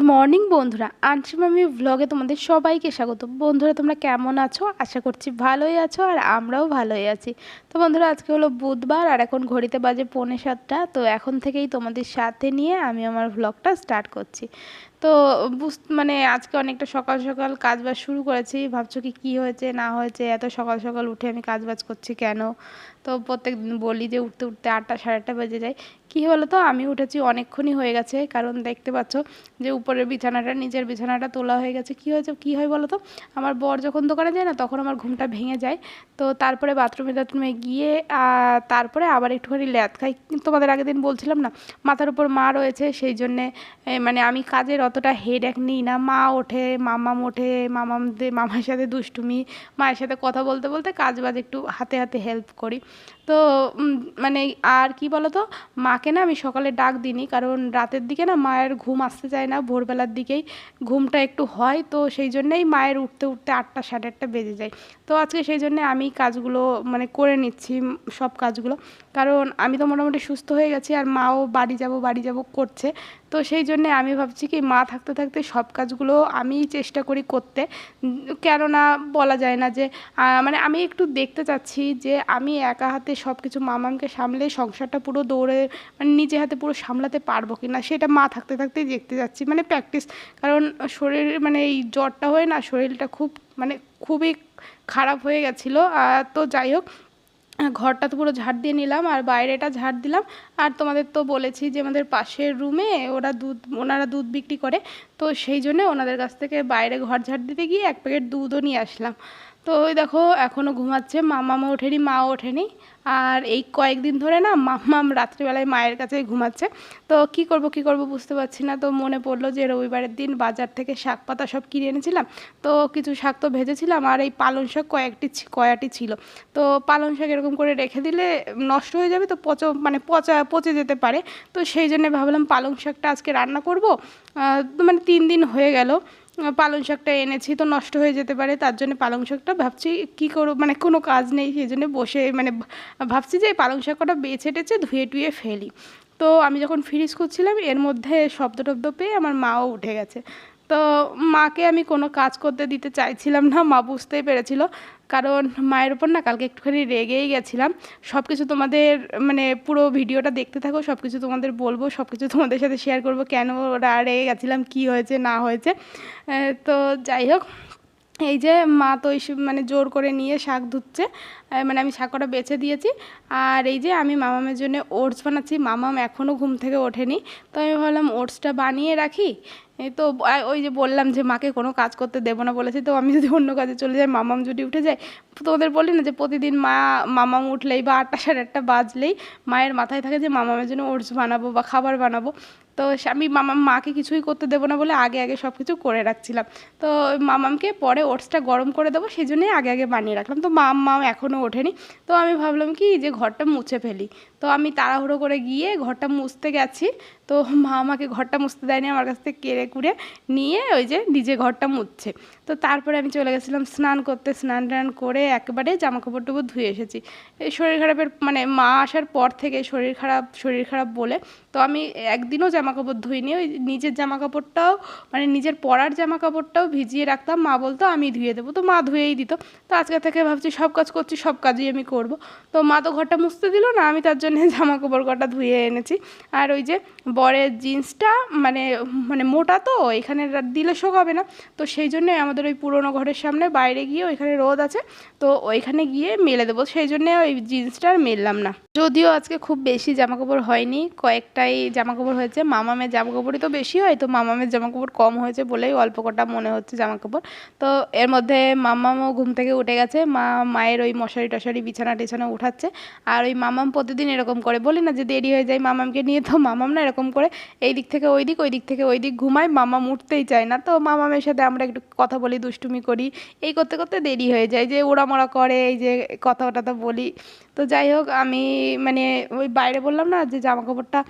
Good morning বন্ধুরা। আনসিমামি ভ্লগে তোমাদের সবাইকে স্বাগত। বন্ধুরা, তোমরা কেমন আছো? আশা করছি ভালোই আছো আর আমরাও ভালোই আছি। তো বন্ধুরা, আজকে হলো বুধবার আর এখন ঘড়িতে বাজে পৌনে সাতটা। তো এখন থেকেই তোমাদের সাথে নিয়ে আমি আমার ভ্লগটা স্টার্ট করছি। তো বুঝ মানে আজকে অনেকটা সকাল সকাল কাজ বাজ শুরু করেছি। ভাবছ কি, কী হয়েছে, না হয়েছে? এত সকাল সকাল উঠে আমি কাজ বাজ করছি কেন? তো প্রত্যেক দিন বলি যে উঠতে উঠতে আটটা, সাড়ে আটটা বেজে যায়। কী হলো তো আমি উঠেছি অনেকক্ষণই হয়ে গেছে। কারণ দেখতে পাচ্ছ যে উপরের বিছানাটা নিজের বিছানাটা তোলা হয়ে গেছে। কী হয়েছে? কী হয় বলো তো আমার বর যখন দোকানে যায় না, তখন আমার ঘুমটা ভেঙে যায়। তো তারপরে বাথরুমে টাথরুমে গিয়ে তারপরে আবার একটুখানি ল্যাদ খাই। তোমাদের আগের দিন বলছিলাম না, মাথার উপর মা রয়েছে, সেই জন্যে মানে আমি কাজের অতটা হেড এক নিই না। মা ওঠে, মামাম ওঠে, মামামদের, মামার সাথে দুষ্টুমি, মায়ের সাথে কথা বলতে বলতে কাজ বাজ একটু হাতে হাতে হেল্প করি। তো মানে আর কি বলো তো মাকে না আমি সকালে ডাক দিইনি, কারণ রাতের দিকে না মায়ের ঘুম আসতে চায় না, ভোরবেলার দিকেই ঘুমটা একটু হয়, তো সেই জন্যেই মায়ের উঠতে উঠতে আটটা সাড়ে আটটা বেজে যায়। তো আজকে সেই জন্যে আমি কাজগুলো মানে করে নিচ্ছি সব কাজগুলো। কারণ আমি তো মোটামুটি সুস্থ হয়ে গেছি, আর মাও বাড়ি যাব বাড়ি যাব করছে। তো সেই জন্যে আমি ভাবছি কি, মা থাকতে থাকতে সব কাজগুলো আমি চেষ্টা করি করতে। কেননা বলা যায় না যে মানে আমি একটু দেখতে চাচ্ছি যে, আমি একা হাতে সব কিছু মামামকে সামলে সংসারটা পুরো দৌড়ে মানে নিজে হাতে পুরো সামলাতে পারব কি না সেটা মা থাকতে থাকতেই দেখতে যাচ্ছি। মানে প্র্যাকটিস কারণ শরীর মানে এই জ্বরটা হয়ে না শরীরটা খুব মানে খুবই খারাপ হয়ে গেছিল। তো যাই হোক, ঘরটা তো পুরো ঝাড় দিয়ে নিলাম আর বাইরেটা ঝাড় দিলাম। আর তোমাদের তো বলেছি যে আমাদের পাশের রুমে ওরা দুধ, ওনারা দুধ বিক্রি করে, তো সেই জন্য ওনাদের কাছ থেকে বাইরে ঘর ঝাড় দিতে গিয়ে এক প্যাকেট দুধও নিয়ে আসলাম। তো ওই দেখো এখনও ঘুমাচ্ছে। মামামা ওঠেনি, মাও ওঠেনি। আর এই কয়েকদিন ধরে না মাম্মাম রাত্রিবেলায় মায়ের কাছে ঘুমাচ্ছে। তো কি করব কি করব বুঝতে পারছি না। তো মনে পড়ল যে রবিবারের দিন বাজার থেকে শাক পাতা সব কিনে এনেছিলাম। তো কিছু শাক তো ভেজেছিলাম, আর এই পালং শাক কয়েকটি কয়াটি ছিল। তো পালং শাক এরকম করে রেখে দিলে নষ্ট হয়ে যাবে, তো পচ মানে পচা, পচে যেতে পারে। তো সেই জন্য ভাবলাম পালং শাকটা আজকে রান্না করব। মানে তিন দিন হয়ে গেল। পালং শাকটা এনেছি, তো নষ্ট হয়ে যেতে পারে, তার জন্য পালং শাকটা ভাবছি কী করব মানে কোনো কাজ নেই, সেই জন্য বসে মানে ভাবছি যে পালং শাকটা বেছে টেছে ধুয়ে টুয়ে ফেলি। তো আমি যখন ফ্রিজ করছিলাম এর মধ্যে শব্দ টব্দ পেয়ে আমার মাও উঠে গেছে। তো মাকে আমি কোনো কাজ করতে দিতে চাইছিলাম না, মা বুঝতেই পেরেছিল। কারণ মায়ের উপর না কালকে একটুখানি রেগেই গেছিলাম। সব কিছু তোমাদের মানে পুরো ভিডিওটা দেখতে থাকো সব কিছু তোমাদের বলব সব কিছু তোমাদের সাথে শেয়ার করব, কেন ওরা রেগে গেছিলাম, কী হয়েছে, না হয়েছে। তো যাই হোক, এই যে মা তো মানে জোর করে নিয়ে শাক ধুচ্ছে মানে আমি শাকটা বেছে দিয়েছি। আর এই যে আমি মামামের জন্য ওটস বানাচ্ছি, মামাম এখনও ঘুম থেকে ওঠেনি। তো আমি ভাবলাম ওটসটা বানিয়ে রাখি তো ওই যে বললাম যে মাকে কোনো কাজ করতে দেবো না বলেছি, তো আমি যদি অন্য কাজে চলে যাই, মামাম যদি উঠে যায়, তো ওদের বলি না যে প্রতিদিন মা, মামাম উঠলেই বা আটটা সাড়ে আটটা বাজলেই মায়ের মাথায় থাকে যে মামামের জন্য ওটস বানাবো বা খাবার বানাবো। তো আমি মামা মাকে কিছুই করতে দেবো না বলে আগে আগে সব কিছু করে রাখছিলাম। তো মামামকে পরে ওটসটা গরম করে দেবো, সেই জন্যই আগে আগে বানিয়ে রাখলাম। তো মাম এখনও ওঠেনি, তো আমি ভাবলাম কি যে ঘরটা মুছে ফেলি। তো আমি তাড়াহুড়ো করে গিয়ে ঘরটা মুছতে গেছি। তো মা আমাকে ঘরটা মুছতে দেয়নি, আমার কাছ থেকে কেড়ে কুড়ে নিয়ে ওই যে নিজে ঘরটা মুছছে তো তারপরে আমি চলে গেছিলাম স্নান করতে। স্নান টান করে একেবারে জামা কাপড় টুপড় ধুয়ে এসেছি। এই শরীর খারাপের মানে মা আসার পর থেকে শরীর খারাপ শরীর খারাপ বলে তো আমি একদিনও জামা কাপড় ধুইনি। ওই নিজের জামা কাপড়টাও মানে নিজের পরার জামা কাপড়টাও ভিজিয়ে রাখতাম। মা বলতো, আমি ধুয়ে দেবো। তো মা ধুয়েই দিত। তো আজকে থেকে ভাবছি সব কাজ করছি, সব কাজই আমি করব। তো মা তো ঘরটা মুছতে দিল না, আমি তার জন্য জামা কাপড় কটা ধুয়ে এনেছি। আর ওই যে বরের জিন্সটা মানে মানে মোটা তো, এখানে দিলে শোকাবে না। তো সেই জন্যই আমাদের ওই পুরোনো ঘরের সামনে বাইরে গিয়ে ওইখানে রোদ আছে, তো ওইখানে গিয়ে মেলে দেবো। সেই জন্যে ওই জিন্সটা আর মেললাম না। যদিও আজকে খুব বেশি জামা কাপড় হয়নি, কয়েকটাই জামা কাপড় হয়েছে। মামামের জামা কাপড়ই তো বেশি হয়, তো মামামের জামা কাপড় কম হয়েছে বলেই অল্প কটা মনে হচ্ছে জামা কাপড় তো এর মধ্যে মামামও ঘুম থেকে উঠে গেছে, মা মায়ের ওই মশারি টশারি বিছানা টিছানা উঠাচ্ছে। আর ওই মামাম প্রতিদিন এরকম করে। বলি না যে দেরি হয়ে যায় মামামকে নিয়ে, তো মামাম না এরকম করে এই দিক থেকে ওই দিক ওই দিক থেকে ওই দিক ঘুমায়, মামাম উঠতেই চায় না। তো মামামের সাথে আমরা একটু কথা বলি, দুষ্টুমি করি। এই করতে করতে দেরি হয়ে যায়, যে ওড়ামোড়া করে, এই যে কথা টথা বলি। তো যাই হোক, আমি মানে ওই বাইরে বললাম না যে জামা কাপড়টা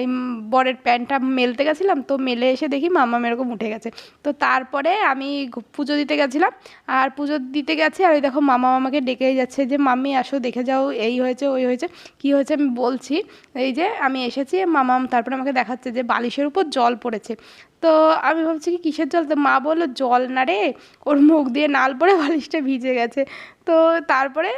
এই বরের প্যান্টটা মেলতে গেছিলাম, তো মেলে এসে দেখি মামাম এরকম উঠে গেছে। তো তারপরে আমি পুজো দিতে গেছিলাম, আর পুজো দিতে গেছি, আর ওই দেখো মামা আমাকে ডেকেই যাচ্ছে যে, মাম্মি, আসো, দেখে যাও, এই হয়েছে, ওই হয়েছে, কী হয়েছে? আমি বলছি, এই যে আমি এসেছি, মামাম তারপরে আমাকে দেখাচ্ছে যে বালিশের উপর জল পড়েছে। তো আমি ভাবছি কি কিসের জল? তো মা বলল, জল না রে, ওর মুখ দিয়ে নাল পড়ে বালিশটা ভিজে গেছে। তো তারপরে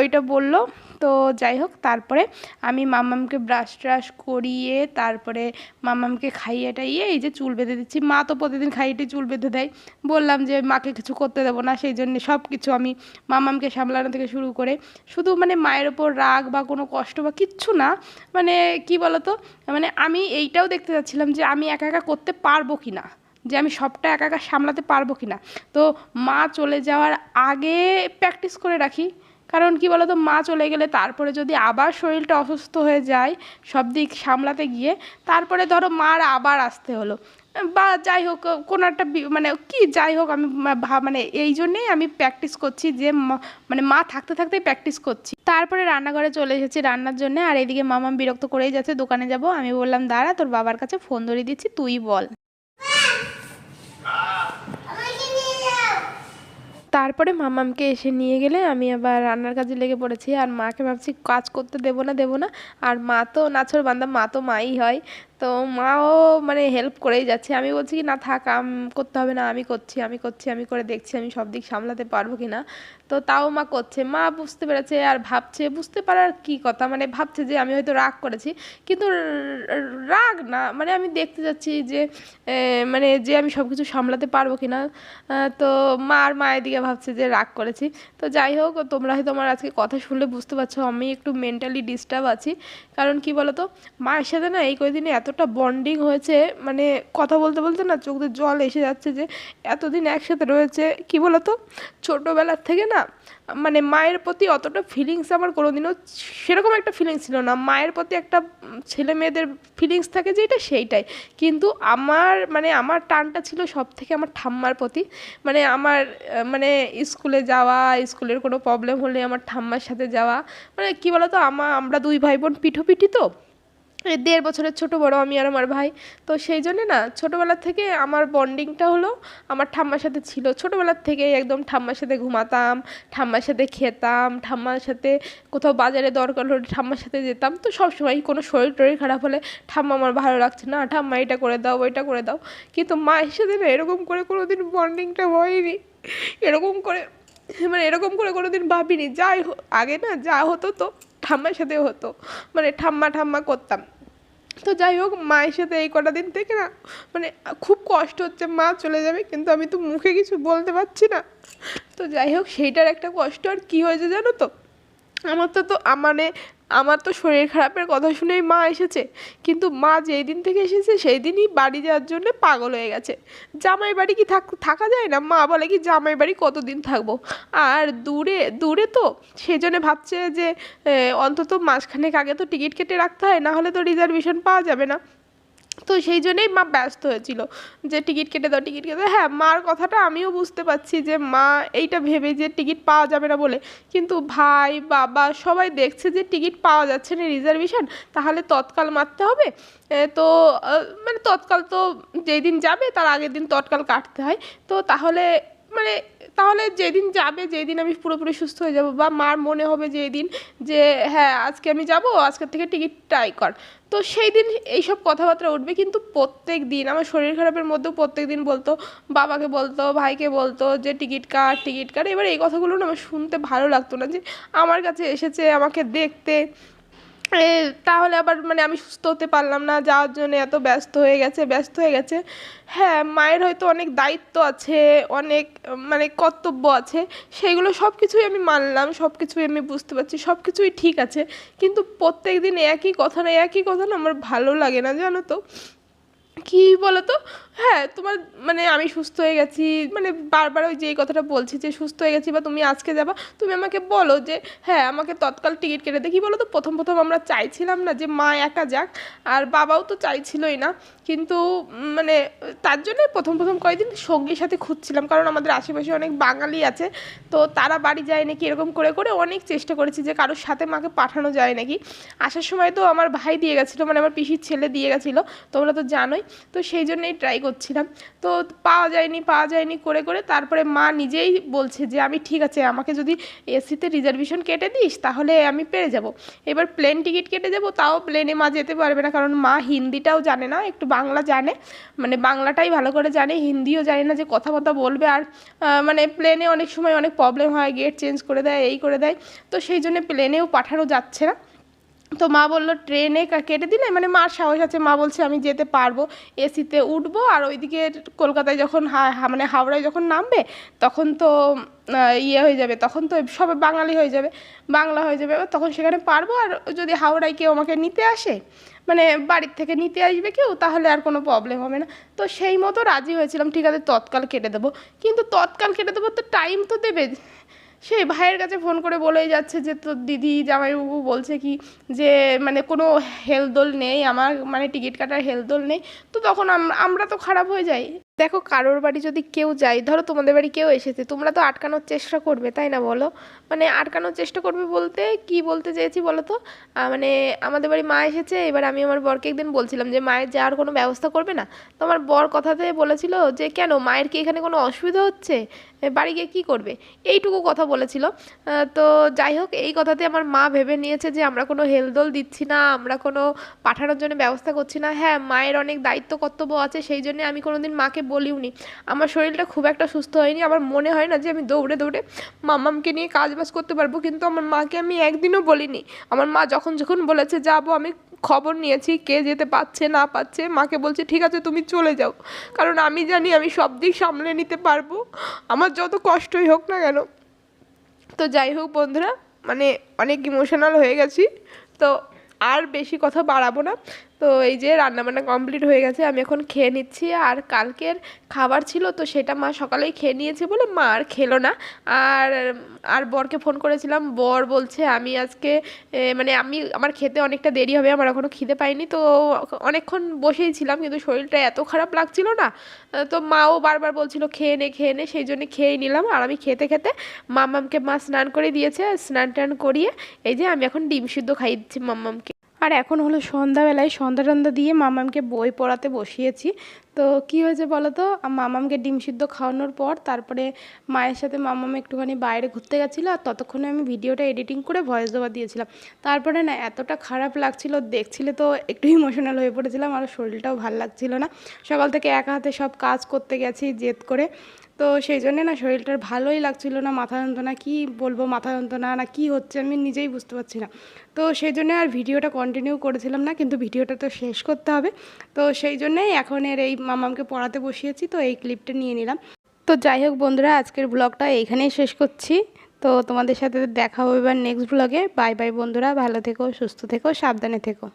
ওইটা বলল তো যাই হোক, তারপরে আমি মামামকে ব্রাশ ট্রাশ করিয়ে, তারপরে মামামকে খাইয়ে টাইয়ে এই যে চুল বেঁধে দিচ্ছি। মা তো প্রতিদিন খাইয়েটে চুল বেঁধে দেয়। বললাম যে, মাকে কিছু করতে দেবো না। সেই জন্য সব কিছু আমি মামামকে সামলানো থেকে শুরু করে, শুধু মানে মায়ের ওপর রাগ বা কোনো কষ্ট বা কিচ্ছু না মানে কি বলতো মানে আমি এইটাও দেখতে চাচ্ছিলাম যে, আমি একা একা করতে পারব কি না যে আমি সবটা একা একা সামলাতে পারব কি না তো মা চলে যাওয়ার আগে প্র্যাকটিস করে রাখি। কারণ কি বলতো, মা চলে গেলে তারপরে যদি আবার শরীরটা অসুস্থ হয়ে যায়, সব দিক সামলাতে গিয়ে, তারপরে ধরো মার আবার আসতে হলো। বা যাই হোক, কোনো একটা মানে কি যাই হোক, আমি মানে এই জন্যেই আমি প্র্যাকটিস করছি যে মানে মা থাকতে থাকতেই প্র্যাকটিস করছি। তারপরে রান্নাঘরে চলে এসেছি রান্নার জন্য, আর এদিকে মামাম বিরক্ত করেই যাচ্ছে, দোকানে যাব। আমি বললাম, দাঁড়া, তোর বাবার কাছে ফোন ধরিয়ে দিচ্ছি, তুই বল আমাকে নিয়ে যাও তারপরে মামামকে এসে নিয়ে গেলে আমি আবার রান্নার কাজে লেগে পড়েছি। আর মাকে ভাবছি, কাজ করতে দেবো না দেবো না। আর মা তো নাছর বান্দা, মা তো মাই হয়। তো মাও মানে হেল্প করেই যাচ্ছে। আমি বলছি কি, না থাক, আম, করতে হবে না, আমি করছি আমি করছি, আমি করে দেখছি, আমি সব দিক সামলাতে পারব কি না? তো তাও মা করছে। মা বুঝতে পেরেছে আর ভাবছে, বুঝতে পারার কি কথা? মানে ভাবছে যে আমি হয়তো রাগ করেছি, কিন্তু রাগ না মানে আমি দেখতে যাচ্ছি যে মানে যে আমি সব কিছু সামলাতে পারব কি না। তো মা আর মায়ের দিকে ভাবছে যে রাগ করেছি। তো যাই হোক, তোমরা হয়তো আমার আজকে কথা শুনলে বুঝতে পারছ, আমি একটু মেন্টালি ডিস্টার্ব আছি। কারণ কি বলতো, মায়ের সাথে না এই কয়দিনে এতটা বন্ডিং হয়েছে মানে কথা বলতে বলতে না চোখ দিয়ে জল এসে যাচ্ছে যে এতদিন একসাথে রয়েছে, কি বলতো? ছোটোবেলার থেকে না মানে মায়ের প্রতি অতটা ফিলিংস আমার কোনোদিনও সেরকম একটা ফিলিংস ছিল না। মায়ের প্রতি একটা ছেলে মেয়েদের ফিলিংস থাকে যেটা সেইটাই। কিন্তু আমার মানে আমার টানটা ছিল সব থেকে আমার ঠাম্মার প্রতি। মানে আমার মানে স্কুলে যাওয়া, স্কুলের কোনো প্রবলেম হলে আমার ঠাম্মার সাথে যাওয়া। মানে কী বলতো, আমা, আমরা দুই ভাই বোন পিঠোপিঠি তো। দেড় বছরের ছোট বড় আমি আর আমার ভাই। তো সেই জন্যে না ছোটোবেলার থেকে আমার বন্ডিংটা হলো আমার ঠাম্মার সাথে ছিল। ছোটোবেলার থেকেই একদম ঠাম্মার সাথে ঘুমাতাম, ঠাম্মার সাথে খেতাম, ঠাম্মার সাথে কোথাও বাজারে দরকার হলে ঠাম্মার সাথে যেতাম। তো সবসময় কোনো শরীর টরীর খারাপ হলে ঠাম্মা আমার ভালো লাগছে না, ঠাম্মা, এটা করে দাও, ওইটা করে দাও। কিন্তু মায়ের সাথে না এরকম করে কোনো দিন বন্ডিংটা হয়নি। এরকম করে মানে এরকম করে কোনো দিন ভাবিনি। যাই আগে না যা হতো তো ঠাম্মার সাথে হতো। মানে ঠাম্মা ঠাম্মা করতাম। তো যাই হোক, মায়ের সাথে এই কটা দিন থেকে না মানে খুব কষ্ট হচ্ছে, মা চলে যাবে, কিন্তু আমি তো মুখে কিছু বলতে পারছি না। তো যাই হোক, সেইটার একটা কষ্ট, আর কী হয়েছে জানো তো? আমার তো তো মানে আমার তো শরীর খারাপের কথা শুনেই মা এসেছে। কিন্তু মা যেই দিন থেকে এসেছে, সেই দিনই বাড়ি যাওয়ার জন্য পাগল হয়ে গেছে। জামাই বাড়ি কি থাক যায় না? মা বলে কি, জামাই বাড়ি কতদিন থাকব? আর দূরে দূরে তো সেই জন্য ভাবছে যে অন্তত মাসখানেক আগে তো টিকিট কেটে রাখতে হয়, না হলে তো রিজার্ভেশন পাওয়া যাবে না। তো সেই জন্যই মা ব্যস্ত হয়েছিল যে টিকিট কেটে দাও, টিকিট কেটে হ্যাঁ মার কথাটা আমিও বুঝতে পারছি যে মা এইটা ভেবে যে টিকিট পাওয়া যাবে না বলে। কিন্তু ভাই, বাবা সবাই দেখছে যে টিকিট পাওয়া যাচ্ছে না, রিজার্ভেশন। তাহলে তৎকাল মারতে হবে। তো মানে তৎকাল তো যেই দিন যাবে তার আগের দিন তৎকাল কাটতে হয়। তো তাহলে মানে তাহলে যেদিন যাবে, যেদিন আমি পুরোপুরি সুস্থ হয়ে যাব বা মার মনে হবে যে দিন যে হ্যাঁ আজকে আমি যাব, আজকের থেকে টিকিট ট্রাই কর। তো সেই দিন এইসব কথাবার্তা উঠবে কিন্তু প্রত্যেক দিন, আমার শরীর খারাপের মধ্যেও প্রত্যেক দিন বলতো, বাবাকে বলতো, ভাইকে বলতো যে, টিকিট কাট টিকিট কাট। এবার এই কথাগুলো না আমার শুনতে ভালো লাগতো না যে, আমার কাছে এসেছে আমাকে দেখতে। তাহলে আবার মানে আমি সুস্থ হতে পারলাম না, যাওয়ার জন্য এত ব্যস্ত হয়ে গেছে, ব্যস্ত হয়ে গেছে। হ্যাঁ মায়ের হয়তো অনেক দায়িত্ব আছে, অনেক মানে কর্তব্য আছে, সেইগুলো সব কিছুই আমি মানলাম সব কিছুই আমি বুঝতে পারছি সব কিছুই ঠিক আছে। কিন্তু প্রত্যেক দিন একই কথা না, একই কথা না আমার ভালো লাগে না, জানো তো। কী বলো বলতো? হ্যাঁ তোমার মানে আমি সুস্থ হয়ে গেছি। মানে বারবার ওই যে এই কথাটা বলছি যে সুস্থ হয়ে গেছি বা তুমি আজকে যাবা, তুমি আমাকে বলো যে হ্যাঁ আমাকে তৎকাল টিকিট কেটে দেখি। বলো তো, প্রথম প্রথম আমরা চাইছিলাম না যে মা একা যাক, আর বাবাও তো চাইছিলই না। কিন্তু মানে তার জন্য প্রথম প্রথম কয়েকদিন সঙ্গীর সাথে খুঁজছিলাম, কারণ আমাদের আশেপাশে অনেক বাঙালি আছে। তো তারা বাড়ি যায় নাকি এরকম করে করে অনেক চেষ্টা করেছি যে কারোর সাথে মাকে পাঠানো যায় নাকি। আসার সময় তো আমার ভাই দিয়ে গেছিল মানে আমার পিসির ছেলে দিয়ে গেছিল, তোমরা তো জানোই। তো সেই জন্যই ট্রাই করছিলাম। তো পাওয়া যায়নি পাওয়া যায়নি করে করে তারপরে মা নিজেই বলছে যে, আমি ঠিক আছে, আমাকে যদি এসিতে রিজার্ভেশন কেটে দিস, তাহলে আমি পেরে যাব। এবার প্লেন টিকিট কেটে যাব, তাও প্লেনে মা যেতে পারবে না, কারণ মা হিন্দিটাও জানে না, একটু বাংলা জানে। মানে বাংলাটাই ভালো করে জানে, হিন্দিও জানে না যে কথা কথা বলবে আর মানে প্লেনে অনেক সময় অনেক প্রবলেম হয় গেট চেঞ্জ করে দেয়, এই করে দেয়। তো সেই জন্য প্লেনেও পাঠানো যাচ্ছে না। তো মা বলল, ট্রেনে কেটে দিলে? মানে মার সাহস আছে, মা বলছে, আমি যেতে পারব। এসিতে উঠবো আর ওইদিকে কলকাতায় যখন হা- মানে হাওড়ায় যখন নামবে, তখন তো ইয়ে হয়ে যাবে, তখন তো সবাই বাঙালি হয়ে যাবে, বাংলা হয়ে যাবে। তখন সেখানে পারব আর যদি হাওড়ায় কেউ আমাকে নিতে আসে মানে বাড়ির থেকে নিতে আসবে কেউ, তাহলে আর কোনো প্রবলেম হবে না। তো সেই মতো রাজি হয়েছিলাম, ঠিক আছে, তৎকাল কেটে দেবো। কিন্তু তৎকাল কেটে দেবো তো টাইম তো দেবে। সেই ভাইয়ের কাছে ফোন করে বলেই যাচ্ছে যে, তোর দিদি, জামাইবাবু বলছে কি যে মানে কোনো হেলদোল নেই, আমার মানে টিকিট কাটার হেলদোল নেই। তো তখন আম- আমরা তো খারাপ হয়ে যাই। দেখো কারোর বাড়ি যদি কেউ যায়, ধরো তোমাদের বাড়ি কেউ এসেছে, তোমরা তো আটকানোর চেষ্টা করবে, তাই না বলো? মানে আটকানোর চেষ্টা করবে বলতে কি বলতে চেয়েছি বলো তো? মানে আমাদের বাড়ি মা এসেছে, এবার আমি আমার বরকে একদিন বলছিলাম যে, মায়ের যাওয়ার কোনো ব্যবস্থা করবে না? তো আমার বর কথাতে বলেছিল যে, কেন? মায়ের কি এখানে কোনো অসুবিধা হচ্ছে? বাড়ি গিয়ে কী করবে? এইটুকু কথা বলেছিল। তো যাই হোক, এই কথাতে আমার মা ভেবে নিয়েছে যে আমরা কোনো হেলদোল দিচ্ছি না, আমরা কোনো পাঠানোর জন্য ব্যবস্থা করছি না। হ্যাঁ মায়ের অনেক দায়িত্ব, কর্তব্য আছে, সেই জন্য আমি কোনো দিন মাকে বলিওনি। আমার শরীরটা খুব একটা সুস্থ হয়নি আমার মনে হয় না যে আমি দৌড়ে দৌড়ে মামামকে নিয়ে কাজ বাজ করতে পারব, কিন্তু আমার মাকে আমি একদিনও বলিনি। আমার মা যখন যখন বলেছে, যাব, আমি খবর নিয়েছি, কে যেতে পারছে, না পাচ্ছে মাকে বলছে, ঠিক আছে, তুমি চলে যাও। কারণ আমি জানি আমি সব দিক সামলে নিতে পারব। আমার যত কষ্টই হোক না কেন। তো যাই হোক বন্ধুরা মানে অনেক ইমোশনাল হয়ে গেছি। তো আর বেশি কথা বাড়াবো না। তো এই যে রান্নাবান্না কমপ্লিট হয়ে গেছে, আমি এখন খেয়ে নিচ্ছি। আর কালকের খাবার ছিল তো সেটা মা সকালেই খেয়ে নিয়েছে বলে মা আর খেলো না। আর আর বরকে ফোন করেছিলাম, বর বলছে আমি আজকে মানে আমি, আমার খেতে অনেকটা দেরি হবে, আমার এখনও খিদে পাইনি। তো অনেকক্ষণ বসেই ছিলাম, কিন্তু শরীরটা এত খারাপ লাগছিল না। তো মাও বারবার বলছিল, খেয়ে নে খেয়ে নে। সেই জন্য খেয়েই নিলাম। আর আমি খেতে খেতে মাম্মামকে মা স্নান করে দিয়েছে স্নান টান করিয়ে এই যে আমি এখন ডিম সিদ্ধ খাইয়ে দিচ্ছি মাম্মামকে। আর এখন হলো সন্ধ্যাবেলায় সন্ধ্যা টন্ধা দিয়ে মামামকে বই পড়াতে বসিয়েছি। তো কি হয়েছে বলো তো মামামকে ডিম সিদ্ধ খাওয়ানোর পর তারপরে মায়ের সাথে মামাম একটুখানি বাইরে ঘুরতে গেছিল আর ততক্ষণে আমি ভিডিওটা এডিটিং করে ভয়েস দেওয়া দিয়েছিলাম। তারপরে না এতটা খারাপ লাগছিল, দেখছিলে তো একটু ইমোশনাল হয়ে পড়েছিলাম, আর শরীরটাও ভালো লাগছিল না। সকাল থেকে একা হাতে সব কাজ করতে গেছি জেদ করে। তো সেই জন্যে না শরীরটার ভালোই লাগছিল না, মাথা যন্ত্রণা কী বলব, মাথা যন্ত্রণা না কী হচ্ছে আমি নিজেই বুঝতে পারছি না। তো সেই জন্য আর ভিডিওটা কন্টিনিউ করেছিলাম না, কিন্তু ভিডিওটা তো শেষ করতে হবে। তো সেই জন্যেই এখন এর এই মামামকে পড়াতে বসিয়েছি, তো এই ক্লিপটা নিয়ে নিলাম। তো যাই হোক বন্ধুরা, আজকের ব্লগটা এইখানেই শেষ করছি। তো তোমাদের সাথে দেখা হবে এবার নেক্সট ব্লগে বাই বাই বন্ধুরা, ভালো থেকো, সুস্থ থেকো, সাবধানে থেকো।